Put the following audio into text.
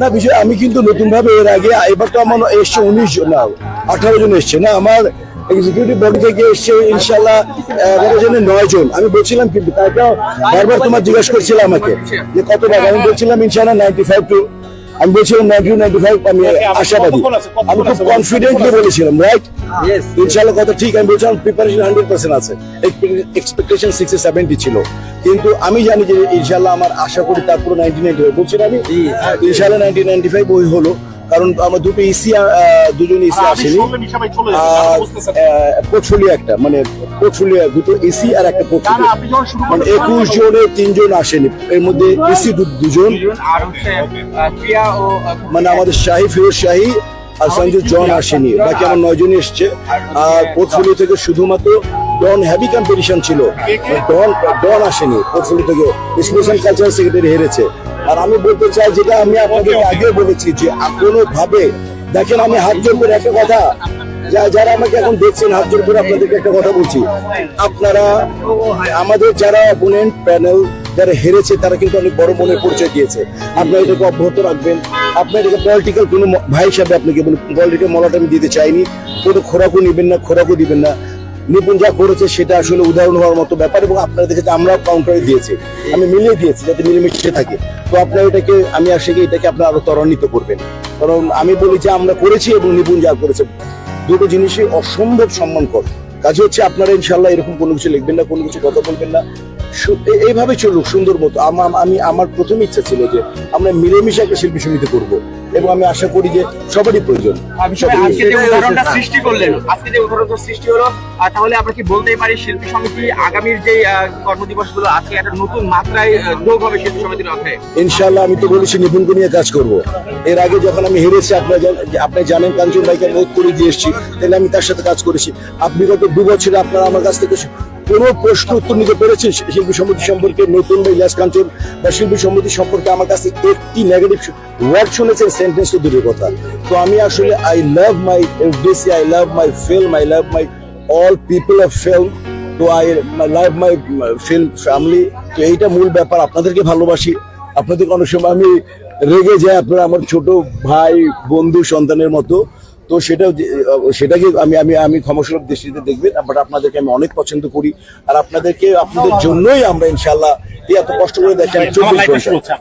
না, বিষয়, আমি কিন্তু নতুন ভাবে এর আগে এবার তো আমার এসছে উনিশ জন, না, আঠারো জন এসছে, না, আমার এক্সিকিউটিভ বডি থেকে এসছে ইনশাল্লাহ এগারো জনে নয় জন। আমি বলছিলাম কিন্তু তারপর বারবার তোমার জিজ্ঞেস করছিলাম আমাকে, যে কত টাকা আমি বলছিলাম ইনশাল্লাহ নাইনটি ফাইভ টু আমি বলছিলাম নাইনটি নাইনটি ফাইভ আমি আশাবাদী। আমি খুব কনফিডেন্টলি বলেছিলাম রাইট ইনশাল্লাহ কথা ঠিক আমি বলছিলাম প্রিপারেশন হান্ড্রেড পার্সেন্ট আছে। এক্সপেকটেশন সিক্সটি সেভেন্টি ছিল। কিন্তু আমি জানি যে ইনশাল্লাহ আমার আশা করি তারপরে নাইনটি নাইনটি ফাইভ বলছিলাম আমি? ইনশাল্লাহ নাইনটি নাইনটি ফাইভ ওই হলো। কারণ আমার দুটো ইসি দুজন ইসি আসেনি। পোর্টফোলিও একটা মানে পোর্টফোলিও দুটো এসি আর একটা পোর্টফোলিও মানে একুশ জনে তিনজন আসেনি। এর মধ্যে এসি দুজন। মানে আমাদের শাহী ফিরোজ শাহী আর সঞ্জু জন আসেনি। বাকি আমার নয় জনই এসছে। আর পোর্টফোলিও থেকে শুধুমাত্র ডন হ্যাভি কম্পিটিশন ছিল। ডন ডন আসেনি। পোর্টফোলিও থেকে স্পেশাল কালচারাল সেক্রেটারি হেরেছে। আর আমি বলতে চাই যেটা আমি আপনাদের আগে বলেছি যে কোনো ভাবে দেখেন আমি হাত জোর করে একটা কথা যারা আমাকে এখন দেখছেন হাত জোর করে আপনাদেরকে একটা কথা বলছি। আপনারা আমাদের যারা অপোনেন্ট প্যানেল যারা হেরেছে তারা কিন্তু অনেক বড় মনের পরিচয় দিয়েছে। আপনারা এটাকে অব্যাহত রাখবেন। আপনার এটাকে পলিটিক্যাল কোনো ভাই হিসাবে আপনাকে বলুন পলিটিক্যাল মলাটা আমি দিতে চাইনি। কোনো খোরাকও নিবেন না খোরাকও দিবেন না। নিপুণ যা করেছে সেটা আসলে উদাহরণ হওয়ার মতো ব্যাপার এবং আপনারা দেখেছে আমরাও কাউন্টারে দিয়েছি। আমি মিলিয়ে দিয়েছি যাতে মিলেমিশে থাকে। তো আপনারা এটাকে, আমি আসে এটাকে আপনারা আরও ত্বরান্বিত করবেন। কারণ আমি বলি যে আমরা করেছি এবং নিপুণ যা করেছে, দুটো জিনিসই অসম্ভব সম্মান কর কাজে হচ্ছে আপনারা ইনশাল্লাহ এরকম কোনো কিছু লিখবেন না, কোনো কিছু কথা বলবেন না। এইভাবে চলুক, সুন্দর মতো। আমি, আমার প্রথম ইচ্ছা ছিল যে আমরা মিলেমিশে একটা শিল্পী সমিতি করব। এবং আমি আশা করি যে সবারই প্রয়োজন। আজকে যে উদাহরণটা সৃষ্টি করলেন। আজকে যে উদাহরণটা সৃষ্টি হলো তাহলে আমরা কি বলতেই পারি শিল্পী সমিতি আগামীর যে আহ, আছে একটা নতুন মাত্রায় আহ, যোগ হবে শিল্পী সমিতির অর্থে? ইনশাল্লাহ আমি তো বলেছি নিপুণকে নিয়ে কাজ করব। এর আগে যখন আমি হেরেছি আপনারা আপনি জানেন কাঞ্চন ভাইকে বোধ করে দিয়ে এসেছি তাহলে আমি তার সাথে কাজ করেছি। আপনি গত দু বছরে আপনারা আমার কাছ থেকে কোনো প্রশ্ন উত্তর নিতে পেরেছেন শি- শিল্পী সমিতি সম্পর্কে নতুন বা ইলাস কাঞ্চন বা শিল্পী সমিতি সম্পর্কে আমার কাছে একটি নেগেটিভ ওয়ার্ড শুনেছেন সেন্টেন্স তো দূরের কথা। তো আমি আসলে I love my FDC I love my film I love my all people of film তো I love my film family তো এইটা মূল ব্যাপার। আপনাদেরকে ভালোবাসি, আপনাদেরকে অনেক সময় আমি রেগে যাই, আপনারা আমার ছোট ভাই, বন্ধু, সন্তানের মতো। তো সেটা সেটাকে আমি আমি আমি ক্ষমাসুলভ দৃষ্টিতে দেখবেন বাট আপনাদেরকে আমি অনেক পছন্দ করি। আর আপনাদেরকে আপনাদের জন্যই আমরা ইনশাল্লাহ এত কষ্ট করে দেখেন চব্বিশ ঘণ্টা।